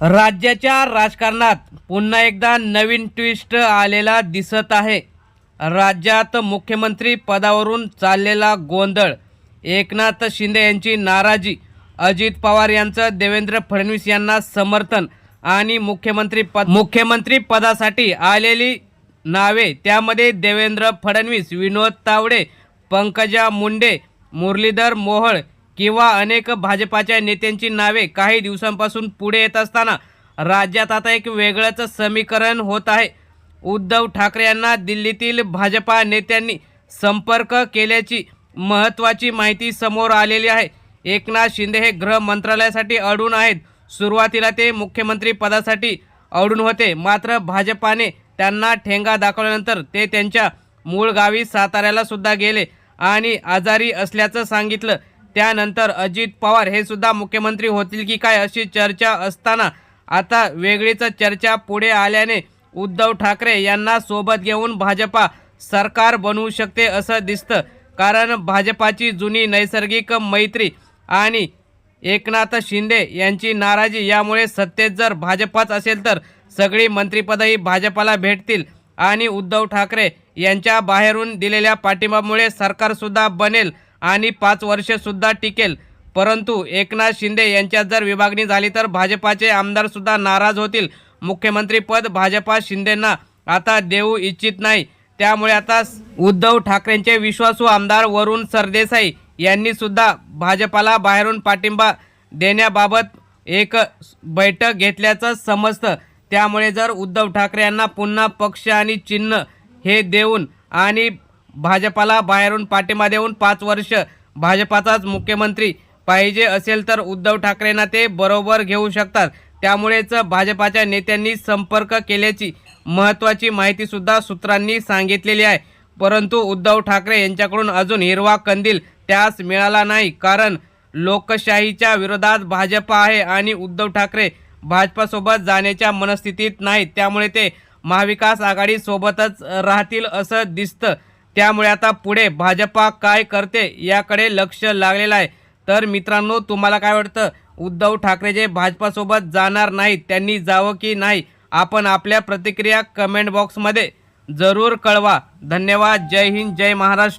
राज्याच्या राजकारणात पुन्हा एकदा नवीन ट्विस्ट आलेला दिसत आहे. राज्यात मुख्यमंत्री पदावरून चाललेला गोंधळ एकनाथ शिंदे यांची नाराजी अजित पवार यांचं देवेंद्र फडणवीस यांना समर्थन आणि मुख्यमंत्री पद मुख्यमंत्री पदासाठी आलेली नावे त्यामध्ये देवेंद्र फडणवीस विनोद तावडे पंकजा मुंडे मुरलीधर मोहोळ किंवा अनेक भाजपाच्या नेत्यांची नावे काही दिवसांपासून पुढे येत असताना राज्यात आता एक वेगळंच समीकरण होत आहे. उद्धव ठाकरे यांना दिल्लीतील भाजपा नेत्यांनी संपर्क केल्याची महत्त्वाची माहिती समोर आलेली आहे. एकनाथ शिंदे हे गृह मंत्रालयासाठी अडून आहेत. सुरुवातीला ते मुख्यमंत्री पदासाठी अडून होते. मात्र भाजपाने त्यांना ठेंगा दाखवल्यानंतर ते त्यांच्या मूळ गावी साताऱ्याला सुद्धा गेले आणि आजारी असल्याचं सांगितलं. त्यानंतर अजित पवार हे सुद्धा मुख्यमंत्री होतील की काय अशी चर्चा असताना आता वेगळीच चर्चा पुढे आल्याने उद्धव ठाकरे यांना सोबत घेऊन भाजपा सरकार बनवू शकते असं दिसतं. कारण भाजपाची जुनी नैसर्गिक मैत्री आणि एकनाथ शिंदे यांची नाराजी यामुळे सत्तेत जर भाजपाच असेल तर सगळी मंत्रिपदही भाजपाला भेटतील आणि उद्धव ठाकरे यांच्या बाहेरून दिलेल्या पाठिंबामुळे सरकारसुद्धा बनेल आणि पाच वर्षेसुद्धा टिकेल. परंतु एकनाथ शिंदे यांच्यात जर विभागणी झाली तर भाजपाचे आमदारसुद्धा नाराज होतील. मुख्यमंत्रीपद भाजपा शिंदेंना आता देऊ इच्छित नाही. त्यामुळे आता उद्धव ठाकरेंचे विश्वासू आमदार वरुण सरदेसाई यांनी सुद्धा भाजपाला बाहेरून पाठिंबा देण्याबाबत एक बैठक घेतल्याचं समजतं. त्यामुळे जर उद्धव ठाकरे यांना पुन्हा पक्ष आणि चिन्ह हे देऊन आणि भाजपाला बाहेरून पाठिंबा देऊन पाच वर्ष भाजपाचाच मुख्यमंत्री पाहिजे असेल तर उद्धव ठाकरेंना ते बरोबर घेऊ शकतात. त्यामुळेच भाजपाच्या नेत्यांनी संपर्क केल्याची महत्त्वाची माहितीसुद्धा सूत्रांनी सांगितलेली आहे. परंतु उद्धव ठाकरे यांच्याकडून अजून हिरवा कंदील त्यास मिळाला नाही. कारण लोकशाहीच्या विरोधात भाजपा आहे आणि उद्धव ठाकरे भाजपासोबत जाण्याच्या मनस्थितीत नाहीत. त्यामुळे ते महाविकास आघाडीसोबतच राहतील असं दिसतं. त्यामुळे आता पुढे भाजपा काय करते याकडे लक्ष लागलेलं आहे. तर मित्रांनो तुम्हाला काय वाटतं? उद्धव ठाकरे जे भाजपासोबत जाणार नाहीत त्यांनी जावं की नाही? आपण आपल्या प्रतिक्रिया कमेंट बॉक्समध्ये जरूर कळवा. धन्यवाद. जय हिंद जय महाराष्ट्र.